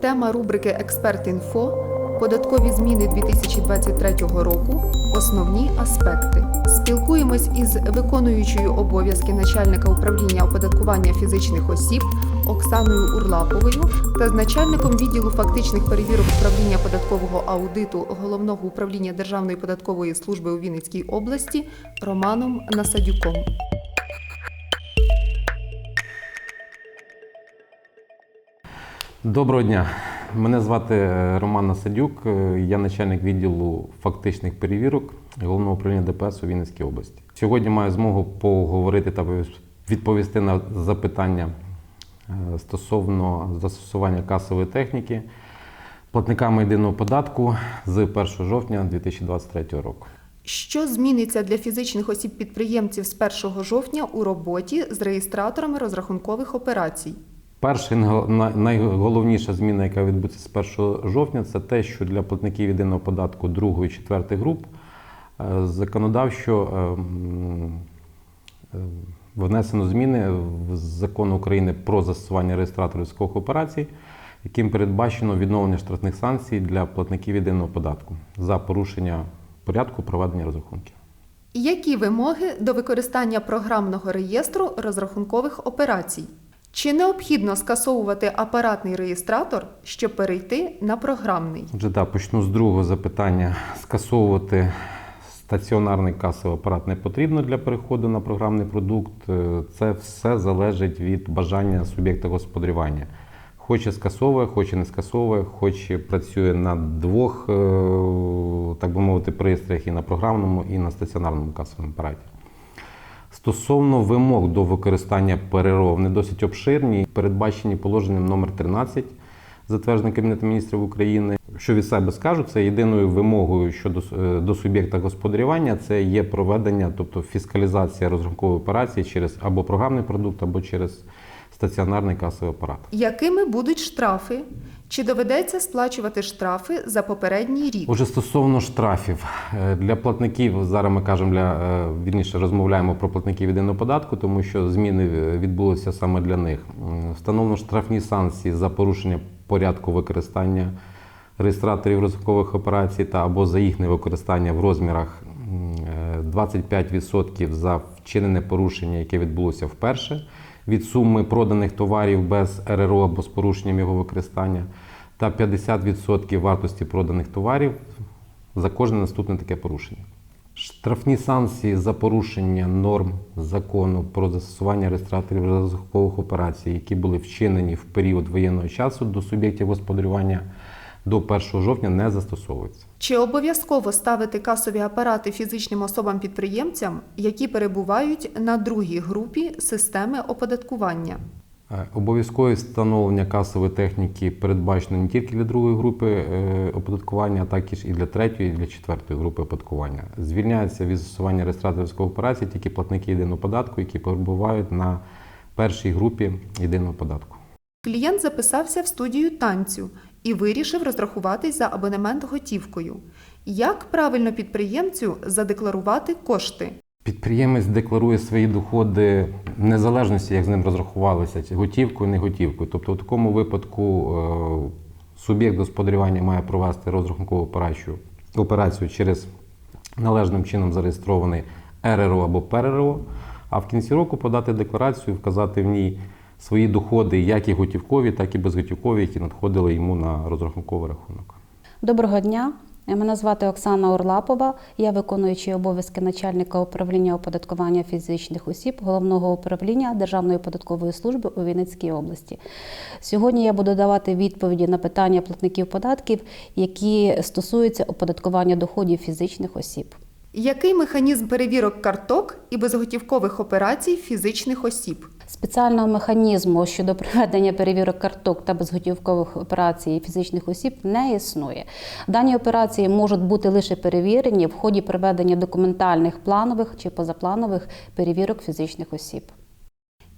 Тема рубрики Експерт інфо податкові зміни 2023 року. Основні аспекти. Спілкуємось із виконуючою обов'язки начальника управління оподаткування фізичних осіб Оксаною Урлаповою та з начальником відділу фактичних перевірок управління податкового аудиту головного управління Державної податкової служби у Вінницькій області Романом Насадюком. Доброго дня. Мене звати е, Роман Насадюк. Е, Я начальник відділу фактичних перевірок головного управління ДПС у Вінницькій області. Сьогодні маю змогу поговорити та відповісти на запитання е, стосовно застосування касової техніки платниками єдиного податку з 1 жовтня 2023 року. Що зміниться для фізичних осіб-підприємців з 1 жовтня у роботі з реєстраторами розрахункових операцій? Перша найголовніша зміна, яка відбудеться з 1 жовтня, це те, що для платників єдиного податку другої і четвертої груп е, законодавчо е, м, е, внесено зміни в закон України про застосування реєстраторів військових операцій, яким передбачено відновлення штрафних санкцій для платників єдиного податку за порушення порядку проведення розрахунків. Які вимоги до використання програмного реєстру розрахункових операцій? Чи необхідно скасовувати апаратний реєстратор, щоб перейти на програмний? Отже, да, почну з другого запитання. Скасовувати стаціонарний касовий апарат не потрібно для переходу на програмний продукт. Е, Це все залежить від бажання суб'єкта господарювання. Хоче скасовує, хоче не скасовує, хоче працює на двох, е, так би мовити, пристроях і на програмному, і на стаціонарному касовому апараті. Стосовно вимог до використання ПРРО, вони досить обширні, передбачені положенням номер 13, затвердженим Кабінетом міністрів України. Що від себе скажу, це єдиною вимогою щодо е, до суб'єкта господарювання це є проведення, тобто фіскалізація розрахункової операції через або програмний продукт, або через стаціонарний касовий апарат. Якими будуть штрафи? Чи доведеться сплачувати штрафи за попередній рік? Уже стосовно штрафів Е, для платників, зараз ми кажемо для е, вірніше розмовляємо про платників єдиного податку, тому що зміни е, відбулися саме для них. Встановлено штрафні санкції за порушення порядку використання реєстраторів розрахункових операцій та або за їхнє використання в розмірах м, е, 25% за вчинене порушення, яке відбулося вперше від суми проданих товарів без РРО або з порушенням його використання, та 50% вартості проданих товарів за кожне наступне таке порушення. Штрафні санкції за порушення норм закону про застосування реєстраторів розрахункових операцій, які були вчинені в період воєнного часу до суб'єктів господарювання до 1 жовтня не застосовуються. Чи обов'язково ставити касові апарати фізичним особам-підприємцям, які перебувають на другій групі системи оподаткування? Е, Обов'язкове встановлення касової техніки передбачено не тільки для другої групи е, оподаткування, а також і для третьої, і для четвертої групи оподаткування. Звільняються від застосування реєстраторської операції тільки платники єдиного податку, які перебувають на першій групі єдиного податку. Клієнт записався в студію танцю і вирішив розрахуватись за абонемент готівкою. Як правильно підприємцю задекларувати кошти? Підприємець декларує свої доходи в незалежності, як з ним розрахувалися, чи готівкою, не готівкою. Тобто, в такому випадку е, суб'єкт господарювання має провести розрахункову операцію, операцію через належним чином зареєстрований РРО або ПРРО, а в кінці року подати декларацію, вказати в ній свої доходи, як і готівкові, так і безготівкові, які надходили йому на розрахунковий рахунок. Доброго дня. Мене звати Оксана Орлапова. Я виконуючий обов'язки начальника управління оподаткування фізичних осіб головного управління Державної податкової служби у Вінницькій області. Сьогодні я буду давати відповіді на питання платників податків, які стосуються оподаткування доходів фізичних осіб. Який механізм перевірок карток і безготівкових операцій фізичних осіб? Спеціального механізму щодо проведення перевірок карток та безготівкових операцій фізичних осіб не існує. Дані операції можуть бути лише перевірені в ході проведення документальних планових чи позапланових перевірок фізичних осіб.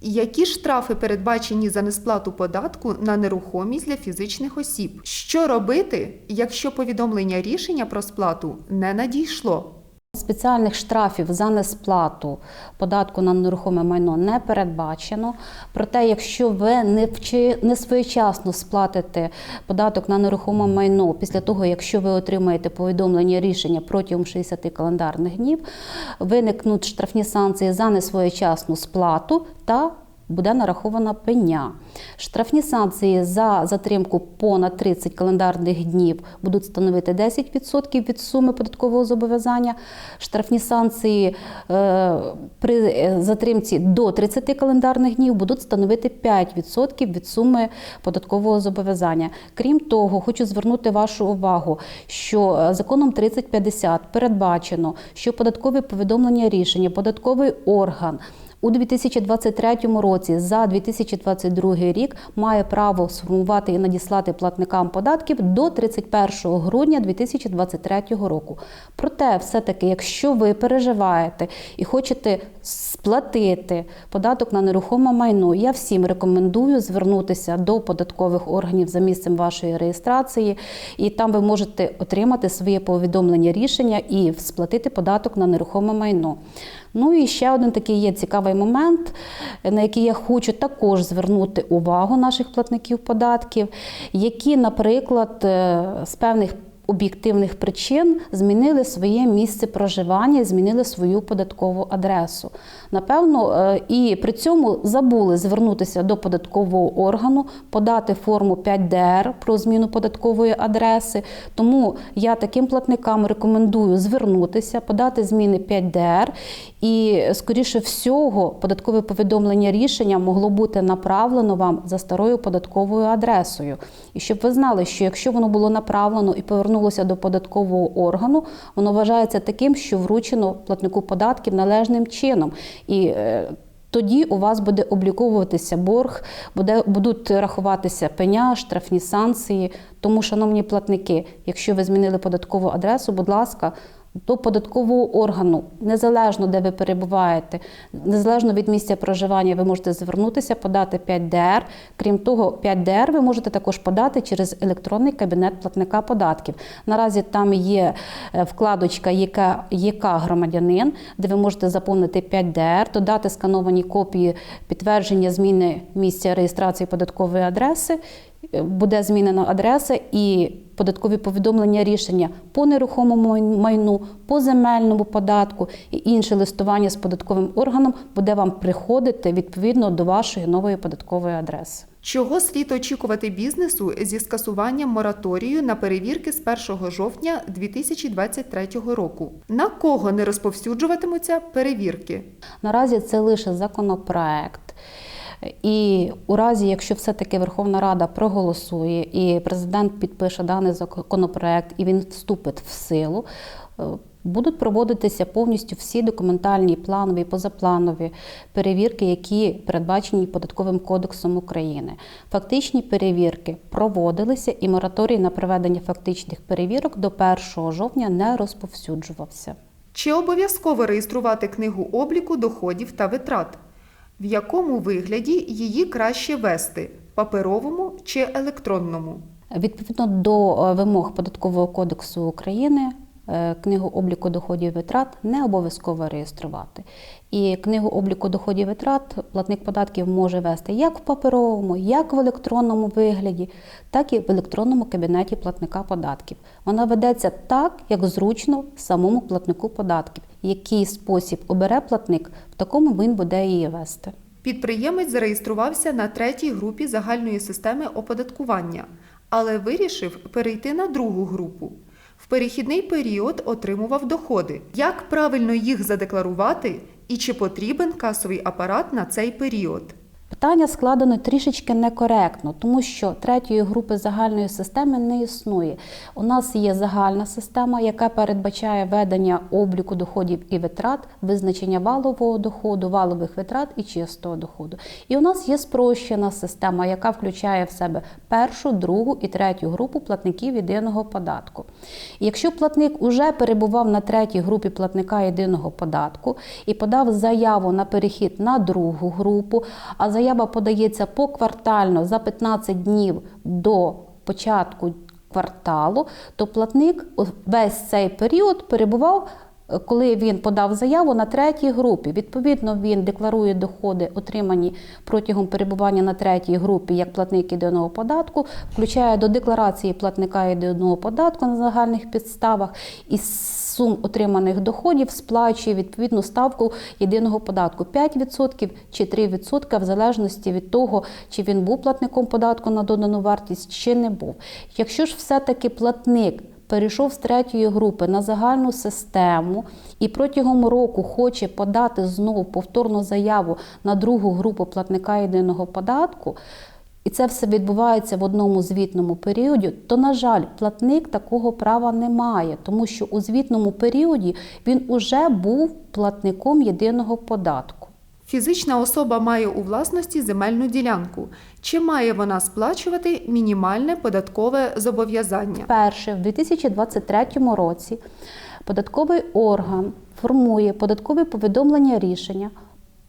Які штрафи передбачені за несплату податку на нерухомість для фізичних осіб? Що робити, якщо повідомлення рішення про сплату не надійшло? Спеціальних штрафів за несплату податку на нерухоме майно не передбачено. Проте, якщо ви не вчи, не своєчасно сплатите податок на нерухоме майно після того, якщо ви отримаєте повідомлення рішення протягом 60 календарних днів, виникнуть штрафні санкції за несвоєчасну сплату та буде нарахована пеня. Штрафні санкції за затримку понад 30 календарних днів будуть становити 10% від суми податкового зобов'язання. Штрафні санкції е, при е, затримці до 30 календарних днів будуть становити 5% від суми податкового зобов'язання. Крім того, хочу звернути вашу увагу, що е, законом 3050 передбачено, що податкові повідомлення рішення, податковий орган. У 2023 році за 2022 рік має право сформувати і надіслати платникам податків до 31 грудня 2023 року. Проте, все-таки, якщо ви переживаєте і хочете сплатити податок на нерухоме майно, я всім рекомендую звернутися до податкових органів за місцем вашої реєстрації, і там ви можете отримати своє повідомлення рішення і сплатити податок на нерухоме майно. Ну і ще один такий є цікавий момент, на який я хочу також звернути увагу наших платників податків, які, наприклад, е, з певних об'єктивних причин змінили своє місце проживання, змінили свою податкову адресу. Напевно, е, і при цьому забули звернутися до податкового органу, подати форму 5ДР про зміну податкової адреси. Тому я таким платникам рекомендую звернутися, подати зміни 5ДР. І, скоріше всього, податкове повідомлення рішення могло бути направлено вам за старою податковою адресою. І щоб ви знали, що якщо воно було направлено і повернулося до податкового органу, воно вважається таким, що вручено платнику податків належним чином. І е, тоді у вас буде обліковуватися борг, буде, будуть рахуватися пеня, штрафні санкції. Тому, шановні платники, якщо ви змінили податкову адресу, будь ласка, до податкового органу, незалежно де ви перебуваєте, незалежно від місця проживання, ви можете звернутися, подати 5ДР. Крім того, 5ДР ви можете також подати через електронний кабінет платника податків. Наразі там є е, вкладочка яка, яка громадянин, де ви можете заповнити 5ДР, додати скановані копії підтвердження зміни місця реєстрації податкової адреси. Буде змінена адреса і податкові повідомлення рішення по нерухомому майну, по земельному податку і інше листування з податковим органом буде вам приходити відповідно до вашої нової податкової адреси. Чого слід очікувати бізнесу зі скасуванням мораторію на перевірки з 1 жовтня 2023 року? На кого не розповсюджуватимуться перевірки? Наразі це лише законопроект. І у разі, якщо все-таки Верховна Рада проголосує і президент підпише даний законопроект і він вступить в силу, е, будуть проводитися повністю всі документальні, планові, позапланові перевірки, які передбачені податковим кодексом України. Фактичні перевірки проводилися, і мораторій на проведення фактичних перевірок до 1 жовтня не розповсюджувався. Чи обов'язково реєструвати книгу обліку доходів та витрат? В якому вигляді її краще вести паперовому чи електронному? Відповідно до е, вимог податкового кодексу України, книгу обліку доходів витрат не обов'язково реєструвати. І книгу обліку доходів витрат платник податків може вести як в паперовому, як в електронному вигляді, так і в електронному кабінеті платника податків. Вона ведеться так, як зручно самому платнику податків. Який спосіб обере платник, в такому він буде її вести. Підприємець зареєструвався на третій групі загальної системи оподаткування, але вирішив перейти на другу групу. В перехідний період отримував доходи. Як правильно їх задекларувати і чи потрібен касовий апарат на цей період? Питання складено трішечки некоректно, тому що третьої групи загальної системи не існує. У нас є загальна система, яка передбачає ведення обліку доходів і витрат, визначення валового доходу, валових витрат і чистого доходу. І у нас є спрощена система, яка включає в себе першу, другу і третю групу платників єдиного податку. І якщо платник уже перебував на третій групі платника єдиного податку і подав заяву на перехід на другу групу, а заява подається поквартально за 15 днів до початку кварталу, то платник весь цей період перебував коли він подав заяву на третій групі. Відповідно, він декларує доходи, отримані протягом перебування на третій групі як платник єдиного податку, включає до декларації платника єдиного податку на загальних підставах і сум отриманих доходів сплачує відповідну ставку єдиного податку 5% чи 3% в залежності від того, чи він був платником податку на додану вартість, чи не був. Якщо ж все-таки платник перейшов з третьої групи на загальну систему і протягом року хоче подати знову повторну заяву на другу групу платника єдиного податку, і це все відбувається в одному звітному періоді, то, на жаль, платник такого права не має, тому що у звітному періоді він уже був платником єдиного податку. Фізична особа має у власності земельну ділянку. Чи має вона сплачувати мінімальне податкове зобов'язання? Перше, в 2023 році податковий орган формує податкове повідомлення рішення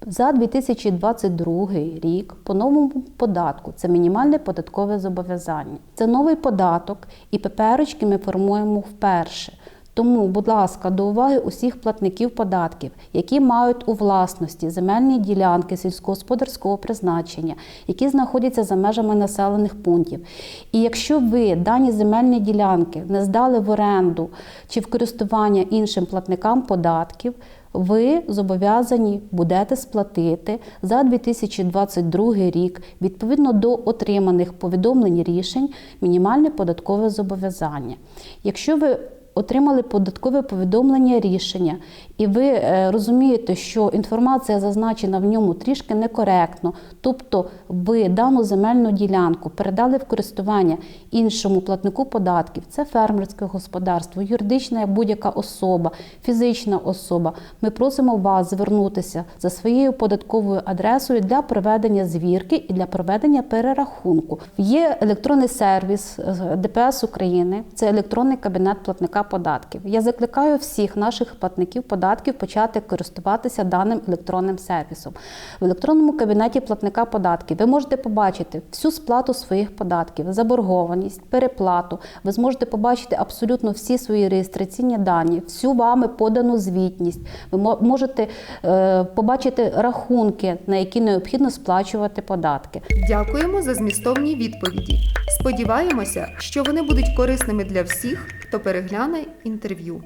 за 2022 рік по новому податку. Це мінімальне податкове зобов'язання. Це новий податок, і ППРочки ми формуємо вперше. Тому, будь ласка, до уваги усіх платників податків, які мають у власності земельні ділянки сільськогосподарського призначення, які знаходяться за межами населених пунктів. І якщо ви дані земельні ділянки не здали в оренду чи в користування іншим платникам податків, ви зобов'язані будете сплатити за 2022 рік відповідно до отриманих повідомлень рішень мінімальне податкове зобов'язання. Якщо ви отримали податкове повідомлення рішення, і ви е, розумієте, що інформація зазначена в ньому трішки некоректно, тобто ви дану земельну ділянку передали в користування іншому платнику податків, це фермерське господарство, юридична будь-яка особа, фізична особа. Ми просимо вас звернутися за своєю податковою адресою для проведення звірки і для проведення перерахунку. Є електронний сервіс е, ДПС України, це електронний кабінет платника податків. Я закликаю всіх наших платників податків почати користуватися даним електронним сервісом. В електронному кабінеті платника податків ви можете побачити всю сплату своїх податків, заборгованість, переплату. Ви зможете побачити абсолютно всі свої реєстраційні дані, всю вами подану звітність. Ви можете е, побачити рахунки, на які необхідно сплачувати податки. Дякуємо за змістовні відповіді. Сподіваємося, що вони будуть корисними для всіх, хто перегляне інтерв'ю.